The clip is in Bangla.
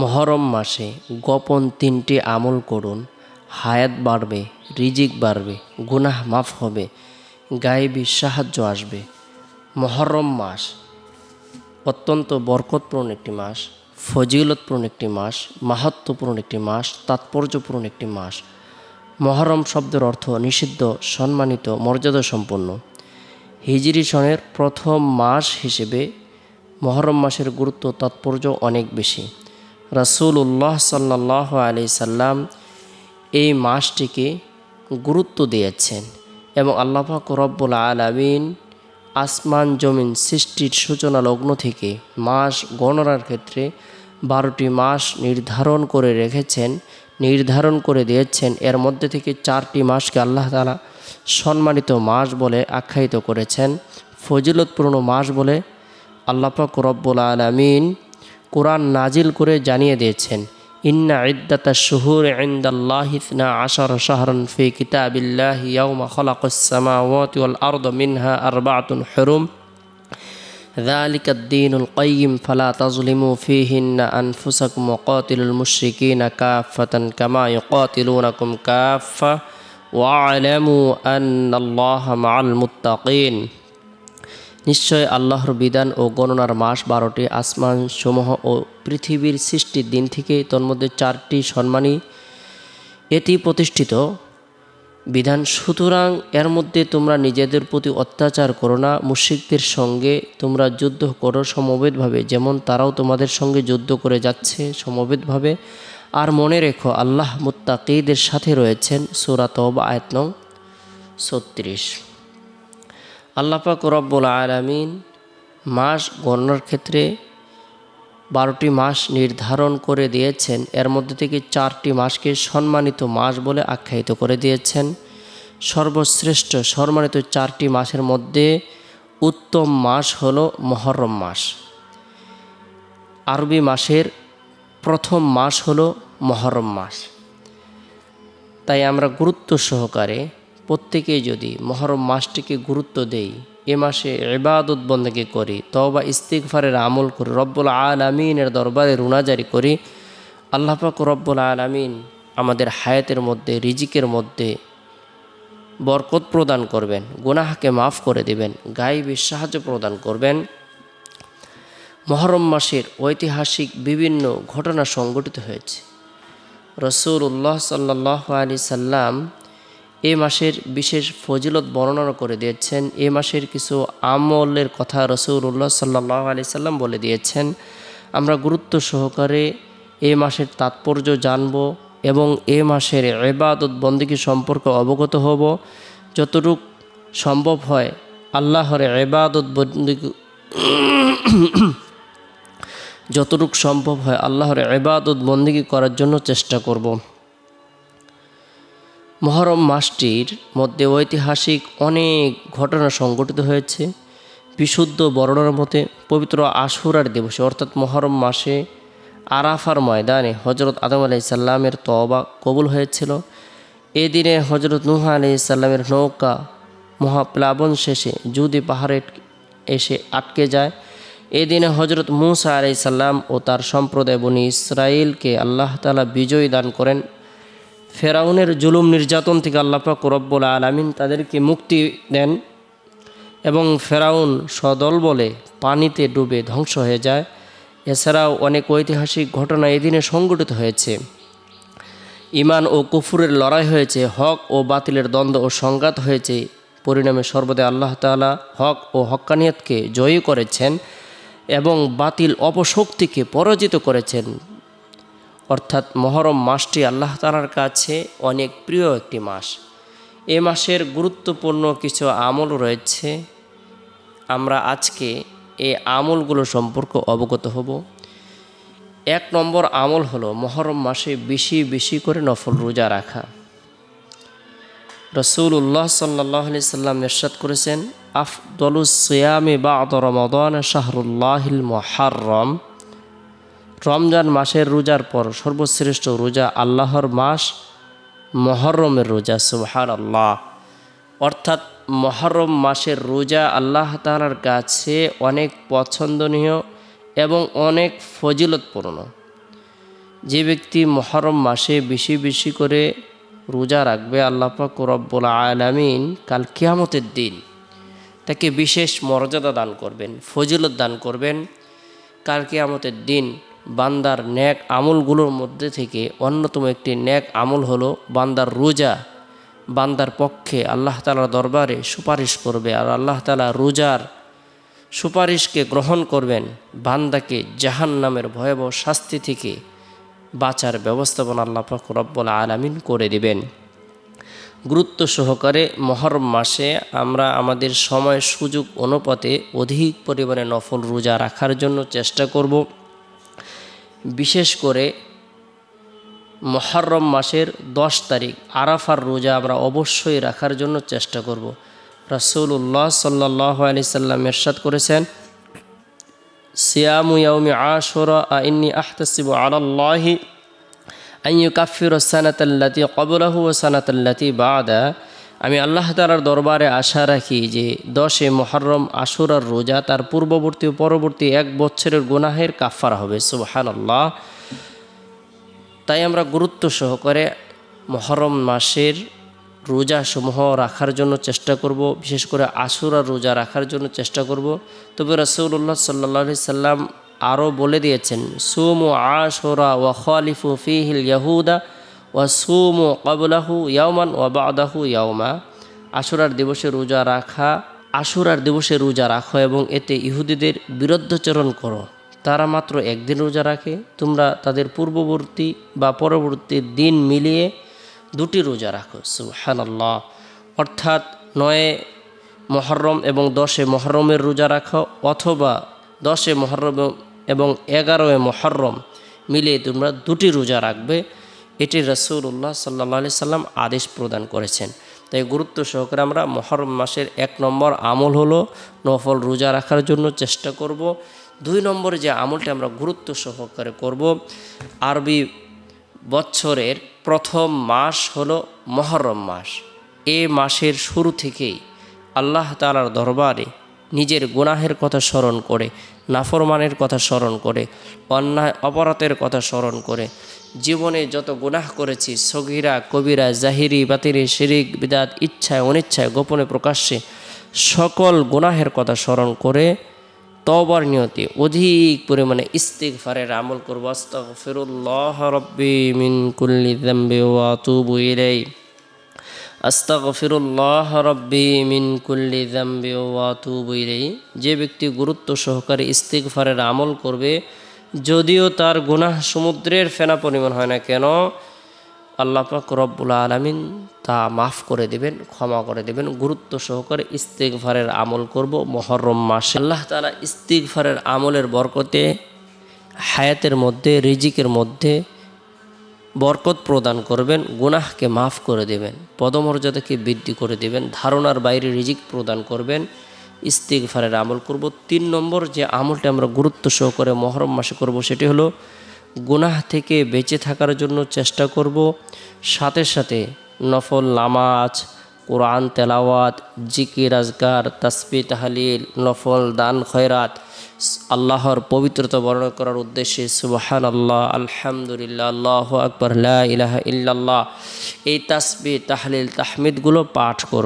মহরম মাসে গোপন তিনটি আমল করুন। হায়াত বাড়বে, রিজিক বাড়বে, গুনাহ মাফ হবে, গায়েবী সাহায্য আসবে। মহরম মাস অত্যন্ত বরকতপূর্ণ একটি মাস, ফজিলতপূর্ণ একটি মাস মাহাত্মপূর্ণ একটি মাস, তাৎপর্যপূর্ণ একটি মাস। মহরম শব্দের অর্থ নিষিদ্ধ, সম্মানিত মর্যাদা সম্পন্ন হিজরি সনের প্রথম মাস হিসেবে মহরম মাসের গুরুত্ব, তাৎপর্য অনেক বেশি। রাসূলুল্লাহ সাল্লাহ আলি সাল্লাম এই মাসটিকে গুরুত্ব দিয়েছেন এবং আল্লাপাক রব্বুল আলামিন আসমান জমিন সৃষ্টির সূচনা লগ্ন থেকে মাস গণনার ক্ষেত্রে বারোটি মাস নির্ধারণ করে রেখেছেন, নির্ধারণ করে দিয়েছেন। এর মধ্যে থেকে চারটি মাসকে আল্লাহ তালা সম্মানিত মাস বলে আখ্যায়িত করেছেন, ফজিলতপূর্ণ মাস বলে আল্লাপাক রব্বুল আলমিন কোরআন নাজিল করে জানিয়ে দিয়েছেন ইন্না ইদ্দাতা শুহুর ইন্দাল্লাহিসনা আশার শাহরন ফি কিতাবিল্লাহ ইয়াউমা খলাকুস সামাওয়াতি ওয়াল আরদ মিনহা আরবাআতুন হুরুম ذلك الدين القيم فلا تظلموا فيهن أنفسكم وقاتلوا المشركين كافة كما يقاتلونكم كافة واعلموا أن الله مع المتقين নিশ্চয় আল্লাহর বিধান ও গণনার মাস বারোটি আসমান সমূহ ও পৃথিবীর সৃষ্টির দিন থেকে তন্মধ্যে চারটি সম্মানী এটি প্রতিষ্ঠিত। বিধান, সুতরাং এর মধ্যে তোমরা নিজেদের প্রতি অত্যাচার করো না, মুশ্রিকদের সঙ্গে তোমরা যুদ্ধ করো সমবেতভাবে, যেমন তারাও তোমাদের সঙ্গে যুদ্ধ করে যাচ্ছে সমবেতভাবে। আর মনে রেখো, আল্লাহ মুত্তাকিদের সাথে রয়েছেন। সুরাত আয়াত নং ছত্রিশ। আল্লাপাক রব্বুল আলমিন মাস গণনার ক্ষেত্রে বারোটি মাস নির্ধারণ করে দিয়েছেন। এর মধ্যে থেকে চারটি মাসকে সম্মানিত মাস বলে আখ্যায়িত করে দিয়েছেন। সর্বশ্রেষ্ঠ সম্মানিত চারটি মাসের মধ্যে উত্তম মাস হল মহরম মাস। আরবি মাসের প্রথম মাস হল মহরম মাস। তাই আমরা গুরুত্ব সহকারে প্রত্যেকেই যদি মহরম মাসটিকে গুরুত্ব দেই এ মাসে এবাদত বন্দকে করি তবা ইস্তিকফারের আমল করি, রব্বুল আলমিনের দরবারে রুনাজারি করি আল্লাপাক রব্বুল আলমিন আমাদের হায়াতের মধ্যে, রিজিকের মধ্যে বরকত প্রদান করবেন, গুনাহকে মাফ করে দিবেন গাইবী সাহায্য প্রদান করবেন। মহরম মাসের ঐতিহাসিক বিভিন্ন ঘটনা সংঘটিত হয়েছে। রসুল্লাহ সাল্লাহ আলি সাল্লাম এ মাসের বিশেষ ফজিলত বর্ণনা করে দিয়েছেন। এ মাসের কিছু আমলের কথা রসুল্লাহ সাল্লাহ আলি সাল্লাম বলে দিয়েছেন। আমরা গুরুত্ব সহকারে এ মাসের তাৎপর্য জানব এবং এ মাসের এবাদত বন্দিকে সম্পর্কে অবগত হব। যতটুক সম্ভব হয় আল্লাহর এবাদত বন্দিকে যতটুক সম্ভব হয় আল্লাহর এবাদত বন্দিগি করার জন্য চেষ্টা করব। মহরম মাসটির মধ্যে ঐতিহাসিক অনেক ঘটনা সংঘটিত হয়েছে। বিশুদ্ধ বর্ণনার মতে পবিত্র আশুরার দিবসে, অর্থাৎ মহরম মাসে আরাফার ময়দানে হজরত আদম আলাই সাল্লামের তবা কবুল হয়েছিল। এই দিনে হজরত নুহা আলি সাল্লামের নৌকা মহাপ্লাবন শেষে যদি পাহাড়ে এসে আটকে যায়। এই দিনে হজরত মুসা আলাই সাল্লাম ও তার সম্প্রদায় বনি ইসরায়েলকে আল্লাহ তালা বিজয় দান করেন। ফেরাউনের জুলুম নির্যাতন থেকে আল্লাপাক রব্বুল আলমিন তাদেরকে মুক্তি দেন এবং ফেরাউন সদল বলে পানিতে ডুবে ধ্বংস হয়ে যায়। এছাড়াও অনেক ঐতিহাসিক ঘটনা এদিনে সংঘটিত হয়েছে। ইমান ও কুফুরের লড়াই হয়েছে, হক ও বাতিলের দ্বন্দ্ব ও সংঘাত হয়েছে। পরিণামে সর্বদা আল্লাহ তালা হক ও হক্কানিয়তকে জয়ী করেছেন এবং বাতিল অপশক্তিকে পরাজিত করেছেন। অর্থাৎ মহরম মাসটি আল্লাহ তালার কাছে অনেক প্রিয় একটি মাস। এ মাসের গুরুত্বপূর্ণ কিছু আমল রয়েছে। আমরা আজকে এই আমলগুলো সম্পর্কে অবগত হব। এক নম্বর আমল হলো মহরম মাসে বেশি বেশি করে নফল রোজা রাখা। রসুল উল্লাহ সাল্লাহ আলি সাল্লাম এরশাদ করেছেন, আফদলুস সিয়ামে বা রমাদান শাহরুল্লাহিল মহারম রমজান মাসের রোজার পর সর্বশ্রেষ্ঠ রোজা আল্লাহর মাস, মহরমের রোজা সুবহান আল্লাহ অর্থাৎ মহরম মাসের রোজা আল্লাহ তালার কাছে অনেক পছন্দনীয় এবং অনেক ফজিলতপূর্ণ। যে ব্যক্তি মহরম মাসে বেশি বেশি করে রোজা রাখবে, আল্লাহ পাক আলামিন কাল কিয়ামতের দিন তাকে বিশেষ মর্যাদা দান করবেন, ফজিলত দান করবেন। কাল কিয়ামতের দিন বান্দার ন্যাক আমলগুলোর মধ্যে থেকে অন্যতম একটি ন্যাক আমল হলো বান্দার রোজা। বান্দার পক্ষে আল্লাহ তালার দরবারে সুপারিশ করবে আর আল্লাহ তালা রোজার সুপারিশকে গ্রহণ করবেন বান্দাকে জাহান নামের ভয়াবহ শাস্তি থেকে বাঁচার ব্যবস্থাপনা আল্লাহ রব্বুল আলামিন করে দিবেন। গুরুত্ব সহকারে মহরম মাসে আমরা আমাদের সময় সুযোগ অনুপাতে অধিক পরিমাণে নফল রোজা রাখার জন্য চেষ্টা করব। বিশেষ করে মহরম মাসের দশ তারিখ, আরাফার রোজা আমরা অবশ্যই রাখার জন্য চেষ্টা করব। রাসৌল্লাহ সাল্লাহ আলি সাল্লাম এরশাদ করেছেন, সিয়ামু ইয়াউমি আইনি আহতাসিবু আলাল্লাহি আইয়ু কাফির সানাতাল্লাতি কবলাহু ও সানাতাল্লাতি বাদা। আমি আল্লাহ তালার দরবারে আশা রাখি যে দশে মহরম আশুরার রোজা তার পূর্ববর্তী ও পরবর্তী এক বছরের গুনাহের কাফার হবে সুবহান আল্লাহ তাই আমরা গুরুত্ব সহকারে মহরম মাসের রোজাসমূহ রাখার জন্য চেষ্টা করব, বিশেষ করে আশুরা রোজা রাখার জন্য চেষ্টা করব। তবে রসৌল্লাহ সাল্লা সাল্লাম আরও বলে দিয়েছেন, সুমু আশোরা ওয়া খালিফু ফিহিল ইয়াহুদা ওয়া সুমু কবলাহু ইয়াওমান ওয়া বাদাহু ইয়াওমা। আশুরার দিবসে রোজা রাখা, আশুরার দিবসে রোজা রাখো এবং এতে ইহুদিদের বিরুদ্ধাচরণ করো। তারা মাত্র একদিন রোজা রাখে। তোমরা তাদের পূর্ববর্তী বা পরবর্তী দিন মিলিয়ে দুটি রোজা রাখো। সুহানাল্লাহ অর্থাৎ নয়ে মহরম এবং দশে মহরমের রোজা রাখো অথবা দশে মহরম এবং এগারোয় মহরম মিলিয়ে তোমরা দুটি রোজা রাখবে। এটি রসুল্লাহ সাল্লা সাল্লাম আদেশ প্রদান করেছেন। তাই গুরুত্ব সহকারে আমরা মহরম মাসের এক নম্বর আমল হলো নফল রোজা রাখার জন্য চেষ্টা করব। দুই নম্বরে যে আমলটি আমরা গুরুত্ব সহকারে করব, আরবি বছরের প্রথম মাস হলো মহরম মাস। এ মাসের শুরু থেকেই আল্লাহ তালার দরবারে নিজের গুনাহের কথা স্মরণ করে, নাফরমানের কথা স্মরণ করে, অন্যায়, অপরাধের কথা স্মরণ করে জীবনে যত গুনাহ করেছি, সগিরা, কবিরা, জাহিরি বাতিরি শিরিক, বিদাত, ইচ্ছায়, অনিচ্ছায়, গোপনে প্রকাশ্যে সকল গুনাহের কথা স্মরণ করে তবার নিয়তি, অধিক পরিমাণে ইস্তিগফারের আমল করব। আস্তাগফিরুল্লাহ রব্বি মিন কুল্লি যামবি ওয়া আতুবু ইলাইহি। আস্তাগফিরুল্লাহ রব্বি মিন কুল্লি যামবি ওয়া আতুবু যে ব্যক্তি গুরুত্ব সহকারে ইস্তিগফারের আমল করবে যদিও তার গুনাহ সমুদ্রের ফেনা পরিমাণ হয় না কেন, আল্লাহ পাক রব্বুল আলমিন তা মাফ করে দেবেন, ক্ষমা করে দেবেন, গুরুত্ব সহকারে ইস্তিগফারের আমল করব মহরম মাসে। আল্লাহ তালা ইস্তিগফারের আমলের বরকতে হায়াতের মধ্যে, রিজিকের মধ্যে বরকত প্রদান করবেন, গুনাহকে মাফ করে দেবেন, পদমর্যাদাকে বৃদ্ধি করে দেবেন, ধারণার বাইরে রিজিক প্রদান করবেন ইস্তিগফারের আমল করব। তিন নম্বর যে আমলটা আমরা গুরুত্ব সহকারে মহরম মাসে করব সেটি হলো গুনাহ থেকে বেঁচে থাকার জন্য চেষ্টা করব। সাথে সাথে নফল নামাজ, কোরআন তেলাওয়াত, জিকির আজগার তাসবি তাহালিল, নফল দান, খয়রাত, আল্লাহর পবিত্রতা বর্ণনা করার উদ্দেশ্যে সুবাহান আল্লাহ আলহামদুলিল্লাহ, আল্লাহ আকবর ইলাহা ইল্লাল্লাহ, এই তাসবি তাহলিল, তাহমিদগুলো পাঠ করব।